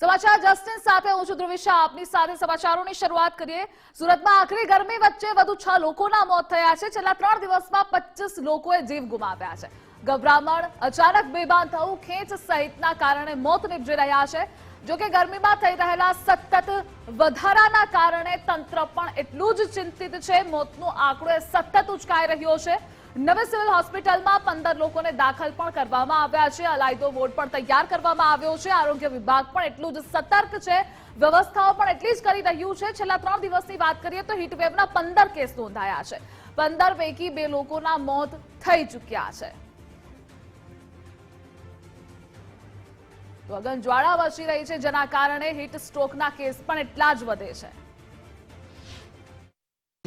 સમાચાર, જસ્ટિન સાથે હું છું ધ્રુવિશા. આપની સાથે સમાચારોની શરૂઆત કરીએ. સુરતમાં આખરી ગરમી વચ્ચે વધુ છ લોકોના મોત થયા છે. છેલ્લા ત્રણ દિવસમાં પચીસ લોકોએ જીવ ગુમાવ્યા છે. ગભરામણ, અચાનક બેભાન થવું, ખેંચ સહિતના કારણે મોત નીપજી રહ્યા છે. જોકે ગરમીમાં થઈ રહેલા સતત વધારાના કારણે તંત્ર પણ એટલું જ ચિંતિત છે. મોતનો આંકડો સતત ઉચકાઈ રહ્યો છે. નવી સિવિલ હોસ્પિટલમાં પંદર લોકોને દાખલ પણ કરવામાં આવ્યા છે. અલાયદો વોર્ડ પણ તૈયાર કરવામાં આવ્યો છે. આરોગ્ય વિભાગ પણ એટલું જ સતર્ક છે. વ્યવસ્થાઓ પણ એટલી જ કરી રહ્યું છે. છેલ્લા ત્રણ દિવસની વાત કરીએ તો હીટવેવના પંદર કેસ નોંધાયા છે. પંદર પૈકી બે લોકોના મોત થઈ ચૂક્યા છે. તો અગન જ્વાળા વસી રહી છે. જેના કારણે હીટ સ્ટ્રોકના કેસ પણ એટલા જ વધે છે.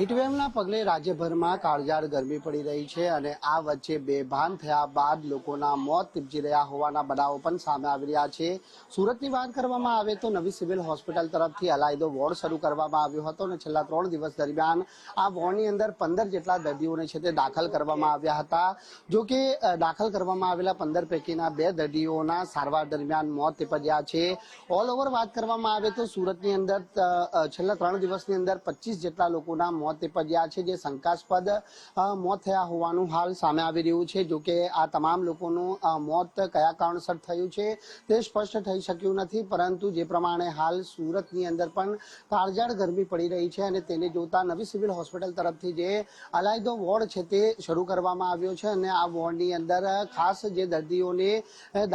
હીટવેવના પગલે રાજ્યભરમાં કાળજાળ ગરમી પડી રહી છે અને આ વચ્ચે બેભાન થયા બાદ લોકોના મોત નીપજી રહ્યા હોવાના બનાવો પણ સામે આવી રહ્યા છે. સુરતની વાત કરવામાં આવે તો નવી સિવિલ હોસ્પિટલ તરફથી અલાયદો વોર્ડ શરૂ કરવામાં આવ્યો હતો અને છેલ્લા ત્રણ દિવસ દરમિયાન આ વોર્ડની અંદર પંદર જેટલા દર્દીઓને છે તે દાખલ કરવામાં આવ્યા હતા. જો કે દાખલ કરવામાં આવેલા પંદર પૈકીના બે દર્દીઓના સારવાર દરમિયાન મોત નીપજ્યા છે. ઓલ ઓવર વાત કરવામાં આવે તો સુરતની અંદર છેલ્લા ત્રણ દિવસની અંદર પચીસ જેટલા લોકોના મોત નીપજ્યા છે જે શંકાસ્પદ મોત થયા હોવાનું હાલ સામે આવી રહ્યું છે. જો કે આ તમામ લોકોનું મોત કયા કારણસર થયું છે તે સ્પષ્ટ થઈ શક્યું નથી. પરંતુ જે પ્રમાણે હાલ સુરતની અંદર પણ કાળજાળ ગરમી પડી રહી છે અને તેને જોતા નવી સિવિલ હોસ્પિટલ તરફથી જે અલાયદો વોર્ડ છે તે શરૂ કરવામાં આવ્યો છે અને આ વોર્ડની અંદર ખાસ જે દર્દીઓને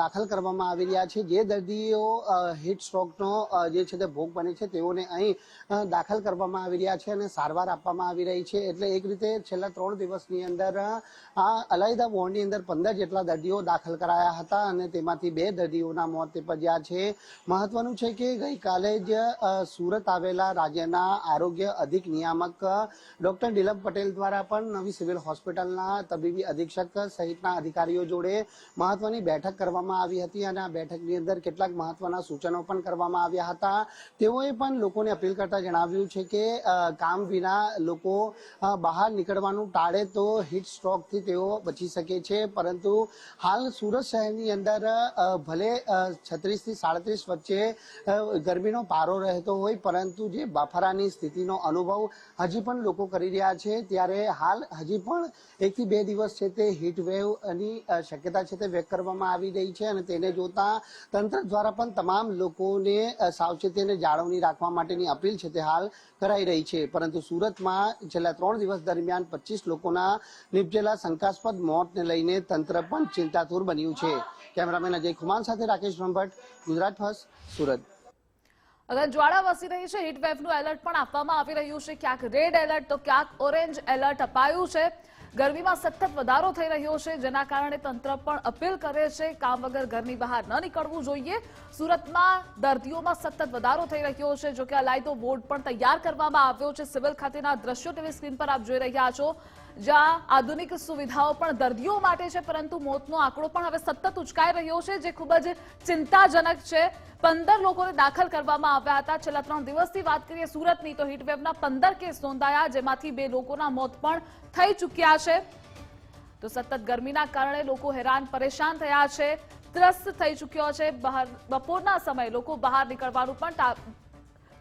દાખલ કરવામાં આવી રહ્યા છે. જે દર્દીઓ હીટ સ્ટ્રોકનો જે છે તે ભોગ બને છે તેઓને અહીં દાખલ કરવામાં આવી રહ્યા છે અને સારવાર આપવામાં આવી રહી છે. એટલે એક રીતે છેલ્લા ત્રણ દિવસની અંદર આ અલાયદા વોર્ડની અંદર પંદર જેટલા દર્દીઓ દાખલ કરાયા હતા અને તેમાંથી બે દર્દીઓના મોત નિપજ્યા છે. મહત્વનું છે કે ગઈકાલે જ સુરત આવેલા રાજ્યના આરોગ્ય અધિક નિયામક ડોક્ટર નીલમ પટેલ દ્વારા પણ નવી સિવિલ હોસ્પિટલના તબીબી અધિક્ષક સહિતના અધિકારીઓ જોડે મહત્વની બેઠક કરવામાં આવી હતી અને આ બેઠકની અંદર કેટલાક મહત્વના સૂચનો પણ કરવામાં આવ્યા હતા. તેઓએ પણ લોકોને અપીલ કરતા જણાવ્યું છે કે કામ વિના લોકો બહાર નીકળવાનું ટાળે તો હીટ સ્ટ્રોકથી તેઓ બચી શકે છે. પરંતુ હાલ સુરત શહેરની અંદર ભલે છત્રીસથી સાડત્રીસ વચ્ચે ગરમીનો પારો રહેતો હોય, પરંતુ જે બફારાની સ્થિતિનો અનુભવ હજી પણ લોકો કરી રહ્યા છે, ત્યારે હાલ હજી પણ એકથી બે દિવસ છે તે હીટ વેવની શક્યતા છે તે વ્યક્ત કરવામાં આવી રહી છે અને તેને જોતા તંત્ર દ્વારા પણ તમામ લોકોને સાવચેતી અને જાળવણી રાખવા માટેની અપીલ છે તે હાલ કરાઈ રહી છે. પરંતુ સુરતમાં છેલ્લા ત્રણ દિવસ દરમિયાન પચીસ લોકોના નિપજેલા શંકાસ્પદ મોતને લઈને તંત્ર પણ ચિંતાતુર બન્યું છે. કેમેરામેન અજય કુમાર સાથે રાકેશ બ્રહ્મભટ્ટ, ગુજરાત ફર્સ્ટ, સુરત. અગર જ્વાળા વસી રહી છે. હીટવેવનું એલર્ટ પણ આપવામાં આવી રહ્યું છે. ક્યાંક રેડ એલર્ટ, તો ક્યાંક ઓરેન્જ એલર્ટ અપાયું છે. ગરમીમાં સતત વધારો થઈ રહ્યો છે, જેના કારણે તંત્ર પણ અપીલ કરે છે કામ વગર ઘરની બહાર ન નીકળવું જોઈએ. સુરતમાં દર્દીઓમાં સતત વધારો થઈ રહ્યો છે. જો કે અલાયદો બોર્ડ પણ તૈયાર કરવામાં આવ્યો છે. સિવિલ ખાતેના દ્રશ્યો ટીવી સ્ક્રીન પર આપ જોઈ રહ્યા છો. જ્યાં આધુનિક સુવિધાઓ પણ દર્દીઓ માટે છે, પરંતુ મોતનો આંકડો પણ હવે સતત ઉચકાઈ રહ્યો છે, જે ખૂબ જ ચિંતાજનક છે. પંદર લોકોને દાખલ કરવામાં આવ્યા હતા. છેલ્લા ત્રણ દિવસથી વાત કરીએ સુરતની, તો હીટવેવના પંદર કેસ નોંધાયા, જેમાંથી બે લોકોના મોત પણ થઈ ચૂક્યા છે. તો સતત ગરમીના કારણે લોકો હેરાન પરેશાન થયા છે, ત્રસ્ત થઈ ચૂક્યો છે. બપોરના સમયે લોકો બહાર નીકળવાનું પણ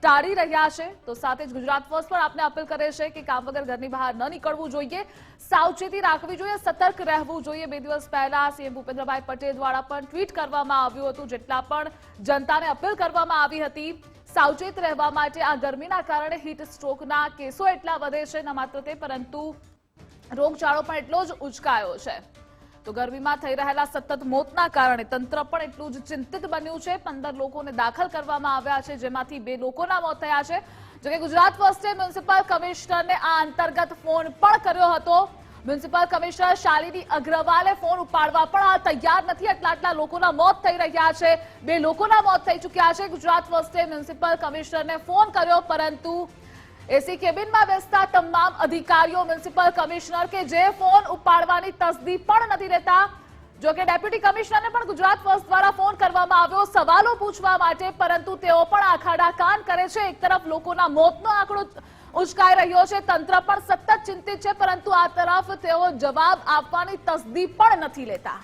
ટાળી રહ્યા છે. તો સાથે જ ગુજરાત ફર્સ્ટ પણ આપને અપીલ કરે છે કે કામ વગર ઘરની બહાર ન નીકળવું જોઈએ. સાવચેતી રાખવી જોઈએ, સતર્ક રહેવું જોઈએ. બે દિવસ પહેલા સીએમ ભૂપેન્દ્રભાઈ પટેલ દ્વારા પણ ટ્વીટ કરવામાં આવ્યું હતું, જેટલા પણ જનતાને અપીલ કરવામાં આવી હતી, સાવચેત રહેવા માટે આ ગરમીના કારણે હીટ સ્ટ્રોકના કેસો એટલા વધે છે, ન માત્ર તે, પરંતુ રોગચાળો પણ એટલો જ ઉચકાયો છે. તો ગરમીમાં થઈ રહેલા સતત મોતના કારણે તંત્ર પણ એટલું જ ચિંતિત બન્યું છે. પંદર લોકોને દાખલ કરવામાં આવ્યા છે, જેમાંથી બે લોકોના મોત થયા છે. જોકે ગુજરાત ફર્સ્ટે મ્યુનિસિપલ કમિશનરને આ અંતર્ગત ફોન પણ કર્યો હતો. મ્યુનિસિપલ કમિશનર શાલિની અગ્રવાલે ફોન ઉપાડવા પણ આ તૈયાર નથી. એટલા આટલા લોકોના મોત થઈ રહ્યા છે. બે લોકોના મોત થઈ ચૂક્યા છે. ગુજરાત ફર્સ્ટે મ્યુનિસિપલ કમિશનરને ફોન કર્યો, પરંતુ એસી કેબિનમાં બેસતા તમામ અધિકારીઓ, મ્યુનિસિપલ કમિશનર કે જે ફોન ઉપાડવાની તસદી પણ નથી લેતા જો કે ડેપ્યુટી કમિશનરને પણ ગુજરાત ફર્સ્ટ દ્વારા ફોન કરવામાં આવ્યો. સવાલો પૂછવા માટે પરંતુ તેઓ પણ આખાડા કાન કરે છે. એક તરફ લોકોના મોતનો આંકડો ઉચકાઈ રહ્યો છે. તંત્ર પણ સતત ચિંતિત છે, પરંતુ આ તરફ તેઓ જવાબ આપવાની તસદી પણ નથી લેતા.